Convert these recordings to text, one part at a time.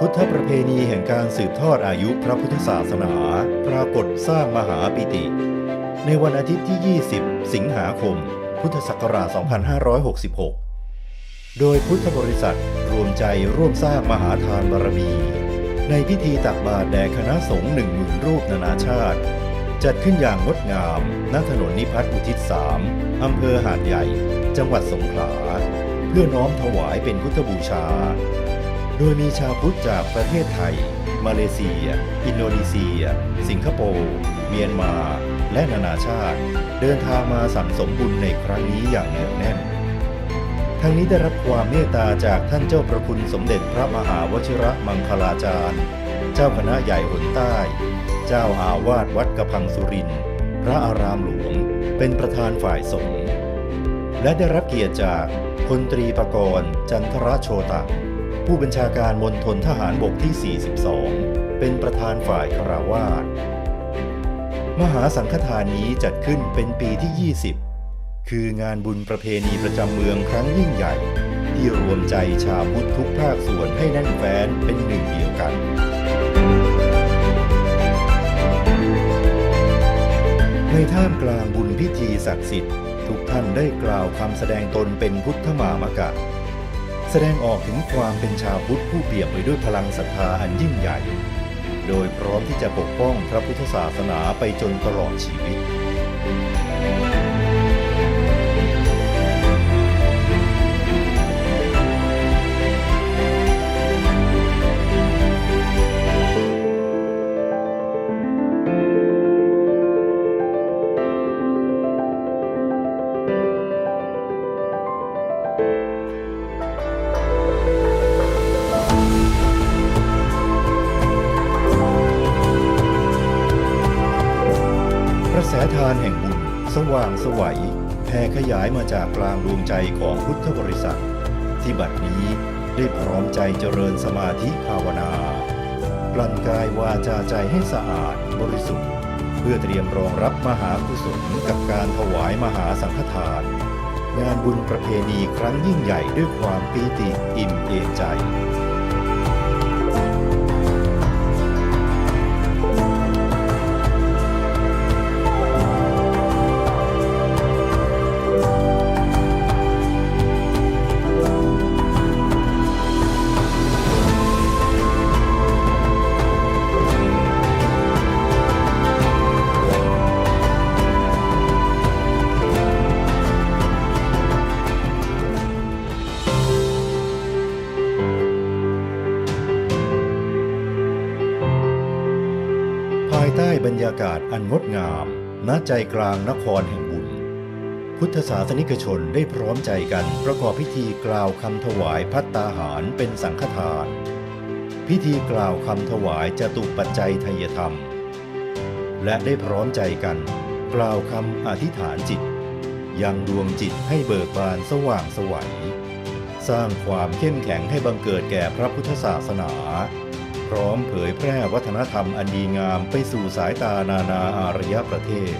พุทธประเพณีแห่งการสืบทอดอายุพระพุทธศาสนา ปรากฏสร้างมหาปิติ ในวันอาทิตย์ที่ 20 สิงหาคม พุทธศักราช 2566 โดยพุทธบริษัทรวมใจร่วมสร้างมหาทานบารมี ในพิธีตักบาตรแด่คณะสงฆ์หนึ่งหมื่นรูปนานาชาติ จัดขึ้นอย่างงดงามณถนนนิพัฒน์อุทิศสามอำเภอหาดใหญ่ จังหวัดสงขลา เพื่อน้อมถวายเป็นพุทธบูชา โดยมีชาวพุทธจากประเทศไทย มาเลเซีย อินโดนีเซีย สิงคโปร์ เมียนมา และนานาชาติ เดินทางมาสั่งสมบุญในครั้งนี้อย่างเหนียวแน่น ทั้งนี้ได้รับความเมตตาจากท่านเจ้าประคุณสมเด็จพระมหาวชิระมังคลาจารย์ เจ้าคณะใหญ่หนใต้ เจ้าอาวาสวัดกระพังสุริน พระอารามหลวง เป็นประธานฝ่ายสงฆ์ และได้รับเกียรติจากพลตรีประกรณ์จันทรโชตะ ผู้บัญชาการมณฑลทหารบกที่ 42 เป็นประธานฝ่ายคาราวาสมหาสังฆทานนี้จัดขึ้นเป็นปีที่ 20 คืองานบุญประเพณีประจำเมืองครั้งยิ่งใหญ่ ที่รวมใจชาวพุทธทุกภาคส่วนให้แน่นแฟ้นเป็นหนึ่งเดียวกันในท่ามกลางบุญพิธีศักดิ์สิทธิ์ ทุกท่านได้กล่าวคำแสดงตนเป็นพุทธมามกะ ดงออกถึงความเป็นชาวพุทธผู้เปี่ยมไปด้วยพลังศรัทธาอันยิ่งใหญ่ โดยพร้อมที่จะปกป้องพระพุทธศาสนาไปจนตลอดชีวิต แสทานแห่งบุญ สว่างสวัยแผ่ขยายมาจากกลางดวงใจของพุทธบริษัท ที่บัดนี้ได้พร้อมใจเจริญสมาธิภาวนากลั่นกายวาจาใจให้สะอาดบริสุทธิ์ เพื่อเตรียมรองรับมหากุศลกับการถวายมหาสังฆทาน งานบุญประเพณีครั้งยิ่งใหญ่ด้วยความปีติอิ่มเอมใจ อันงดงามณใจกลางนครแห่งบุญ พุทธศาสนิกชนได้พร้อมใจกันประกอบพิธีกล่าวคำถวายพัตตาหารเป็นสังฆทาน พิธีกล่าวคำถวายจตุปัจจัยทยธรรม และได้พร้อมใจกันกล่าวคำอธิษฐานจิต ยังดวงจิตให้เบิกบานสว่างสวัยสร้างความเข้มแข็งให้บังเกิดแก่พระพุทธศาสนา พร้อมเผยแพร่วัฒนธรรมอันดีงามไปสู่สายตานานาอารยประเทศ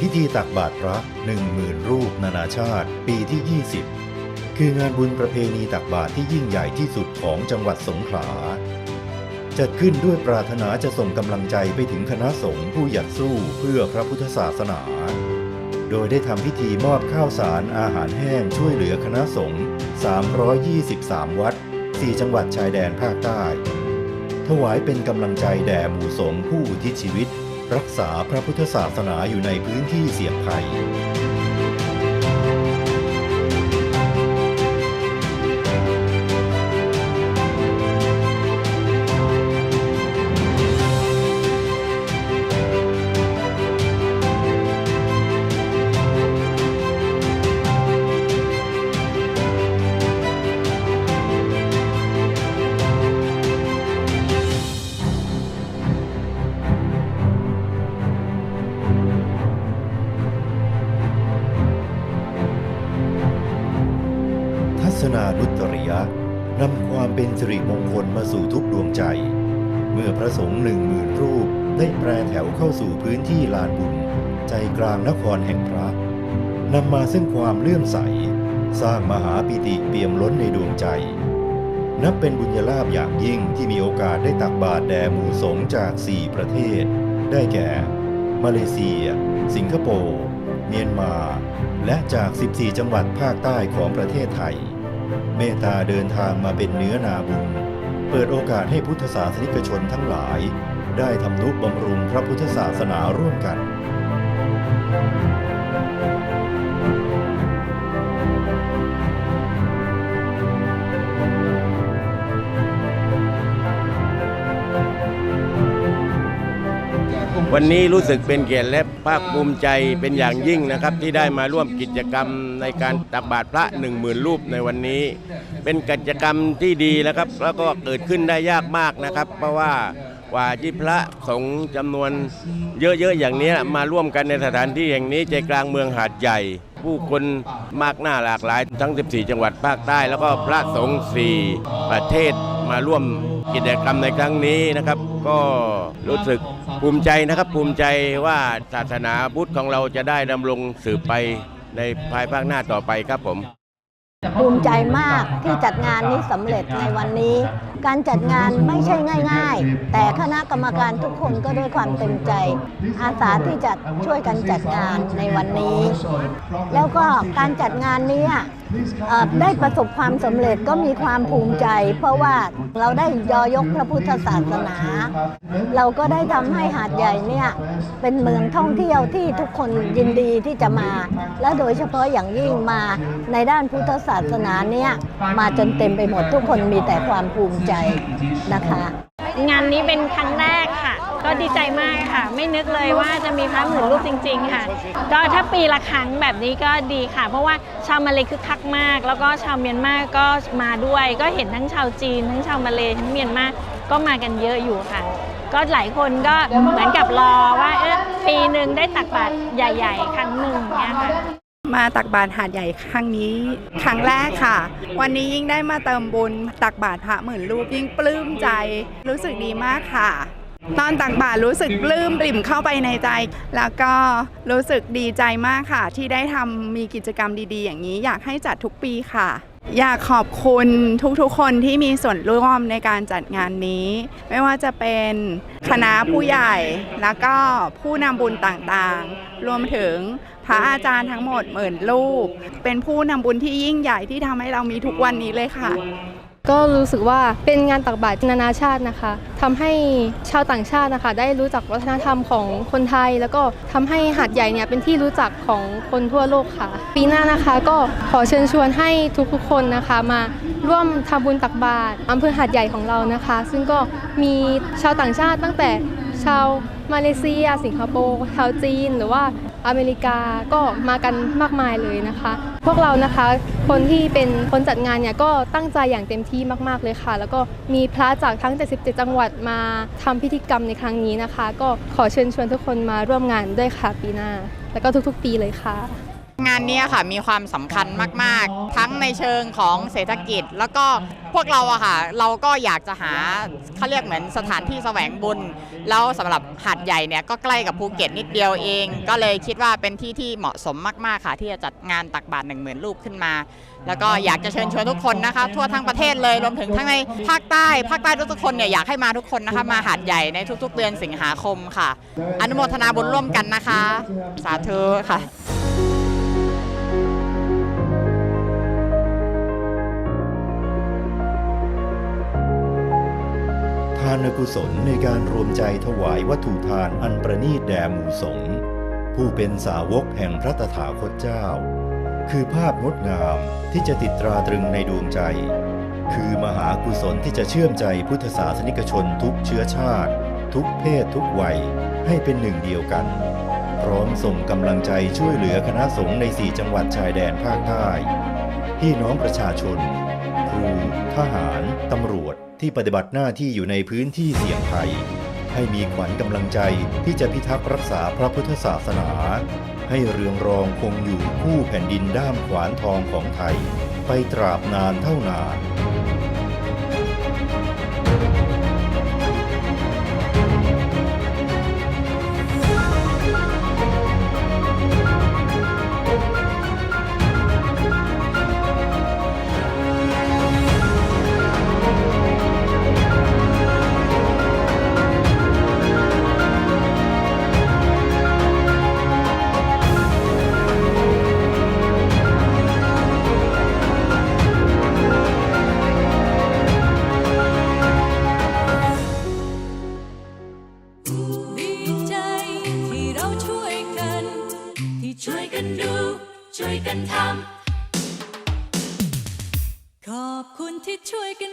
พิธีตักบาตรพระหนึ่งหมื่นรูปนานาชาติ ปีที่ 20 คืองานบุญประเพณีตักบาตรที่ยิ่งใหญ่ที่สุดของจังหวัดสงขลาจัดขึ้นด้วยปรารถนาจะส่งกำลังใจไปถึงคณะสงฆ์ผู้หยัดสู้เพื่อพระพุทธศาสนา โดยได้ทำพิธีมอบข้าวสารอาหารแห้งช่วยเหลือคณะสงฆ์323 วัด 4 จังหวัดชายแดนภาคใต้ ถวายเป็นกำลังใจแด่หมู่สงฆ์ผู้อุทิศชีวิต รักษาพระพุทธศาสนาอยู่ในพื้นที่เสี่ยงภัย เข้าสู่พื้นที่ลานบุญ ใจกลางนครแห่งพระนำมาซึ่งความเลื่อมใส สร้างมหาปิติเปี่ยมล้นในดวงใจ นับเป็นบุญญาลาภอย่างยิ่งที่มีโอกาสได้ตักบาตรแด่หมู่สงฆ์จาก 4 ประเทศ ได้แก่ มาเลเซีย สิงคโปร์ เมียนมา และจาก 14 จังหวัดภาคใต้ของประเทศไทย เมตตาเดินทางมาเป็นเนื้อนาบุญ เปิดโอกาสให้พุทธศาสนิกชนทั้งหลาย ได้ทำนุบำรุงพระพุทธศาสนาร่วมกัน วันนี้รู้สึกเป็นเกียรติและภาคภูมิใจเป็นอย่างยิ่งนะครับ ที่ได้มาร่วมกิจกรรมในการตักบาตรพระ1 0,000รูปในวันนี้ เป็นกิจกรรมที่ดีแล้วครับ แล้วก็เกิดขึ้นได้ยากมากนะครับ เพราะว่า กว่าที่พระสงฆ์จำนวนเยอะๆอย่างนี้มาร่วมกันในสถานที่แห่งนี้ใจกลางเมืองหาดใหญ่ ผู้คนมากหน้าหลากหลายทั้ง 14 จังหวัดภาคใต้ แล้วก็พระสงฆ์4ประเทศมาร่วมกิจกรรมในครั้งนี้นะครับ ก็รู้สึกภูมิใจนะครับ ภูมิใจว่าศาสนาพุทธของเราจะได้ดำรงสืบไปในภายภาคหน้าต่อไปครับผม ภูมิใจมากที่จัดงานนี้สำเร็จในวันนี้ การจัดงานไม่ใช่ง่าย ๆ แต่คณะกรรมการทุกคนก็ด้วยความเต็มใจ อาสาที่จะช่วยกันจัดงานในวันนี้ แล้วก็การจัดงานนี้ได้ประสบความสำเร็จก็มีความภูมิใจ เพราะว่าเราได้ยอยกพระพุทธศาสนา เราก็ได้ทำให้หาดใหญ่เนี่ยเป็นเมืองท่องเที่ยวที่ทุกคนยินดีที่จะมา และโดยเฉพาะอย่างยิ่งมาในด้านพุทธศาสนาเนี่ยมาจนเต็มไปหมดทุกคนมีแต่ความภูมิใจนะคะ งานนี้เป็นครั้งแรกค่ะ ก็ดีใจมากค่ะ ไม่นึกเลยว่าจะมีพระหมื่นรูปจริง ๆ ค่ะ ก็ถ้าปีละครั้งแบบนี้ก็ดีค่ะ เพราะว่าชาวมาเลคึกคักมาก แล้วก็ชาวเมียนมาก็มาด้วย ก็เห็นทั้งชาวจีน ทั้งชาวมาเลทั้งเมียนมาก็มากันเยอะอยู่ค่ะ ก็หลายคนก็เหมือนกับรอว่าเออปีหนึ่งได้ตักบาตรใหญ่ ๆ ครั้งหนึ่งเนี้ยค่ะ มาตักบาตรหาดใหญ่ครั้งนี้ ครั้งแรกค่ะ วันนี้ยิ่งได้มาเติมบุญตักบาตรพระหมื่นรูปยิ่งปลื้มใจ รู้สึกดีมากค่ะ ตอนตักบาตรรู้สึกปลื้มปริ่มเข้าไปในใจ แล้วก็รู้สึกดีใจมากค่ะ ที่ได้ทำมีกิจกรรมดีๆ อย่างนี้ อยากให้จัดทุกปีค่ะ อยากขอบคุณทุกๆ คนที่มีส่วนร่วมในการจัดงานนี้ ไม่ว่าจะเป็นคณะผู้ใหญ่แล้วก็ผู้นำบุญต่างๆ รวมถึง ระอาจารย์ทั้งหมดหมื่นรูป เป็นผู้นำบุญที่ยิ่งใหญ่ที่ทำให้เรามีทุกวันนี้เลยค่ะ ก็รู้สึกว่าเป็นงานตักบาตรนานาชาตินะคะทำให้ชาวต่างชาตินะคะ ได้รู้จักวัฒนธรรมของคนไทย แล้วก็ทำให้หาดใหญ่เนี่ยเป็นที่รู้จักของคนทั่วโลกค่ะ ปีหน้านะคะก็ขอเชิญชวนให้ทุกๆคนนะคะ มาร่วมทำบุญตักบาตรอำเภอหาดใหญ่ของเรานะคะ ซึ่งก็มีชาวต่างชาติตั้งแต่ชาวมาเลเซีย สิงคโปร์ชาวจีน หรือว่า อเมริกาก็มากันมากมายเลยนะคะ พวกเรานะคะคนที่เป็นคนจัดงานเนี่ยก็ตั้งใจอย่างเต็มที่มาก ๆเลยค่ะ แล้วก็มีพระจากทั้ง 77 จังหวัดมาทำพิธีกรรมในครั้งนี้นะคะ ก็ขอเชิญชวนทุกคนมาร่วมงานด้วยค่ะปีหน้า แล้วก็ทุกๆ ปีเลยค่ะ งานเนี้ยค่ะมีความสำคัญมาก ๆ ทั้งในเชิงของเศรษฐกิจ แล้วก็พวกเราอะค่ะ เราก็อยากจะหาเขาเรียกเหมือนสถานที่แสวงบุญ แล้วสำหรับหาดใหญ่เนี่ยก็ใกล้กับภูเก็ตนิดเดียวเอง ก็เลยคิดว่าเป็นที่ที่เหมาะสมมาก ๆ ค่ะ ที่จะจัดงานตักบาตรหนึ่งหมื่นรูปขึ้นมา แล้วก็อยากจะเชิญชวนทุกคนนะคะ ทั่วทั้งประเทศเลยรวมถึงทั้งในภาคใต้ภาคใต้ทุกๆคนเนี่ยอยากให้มาทุกคนนะคะมาหาดใหญ่ในทุก ๆ เดือนสิงหาคมค่ะ อนุโมทนาบุญร่วมกันนะคะ สาธุค่ะานกุศลในการรวมใจถวายวัตถุทานอันประณีตแด่หมู่สงฆ์ผู้เป็นสาวกแห่งพระตถาคตเจ้า คือภาพงดงามที่จะติดตราตรึงในดวงใจ คือมหากุศลที่จะเชื่อมใจพุทธศาสนิกชนทุกเชื้อชาติ ทุกเพศทุกวัยให้เป็นหนึ่งเดียวกัน พร้อมส่งกำลังใจช่วยเหลือคณะสงฆ์ในสี่จังหวัดชายแดนภาคใต้ พี่น้องประชาชน ครู ทหาร ตำรวจที่ปฏิบัติหน้าที่อยู่ในพื้นที่เสี่ยงภัย ให้มีขวัญกำลังใจที่จะพิทักษ์รักษาพระพุทธศาสนา ให้เรืองรองคงอยู่คู่แผ่นดินด้ามขวานทองของไทย ไปตราบนานเท่านาน กันทำขอบคุณที่ช่วยกัน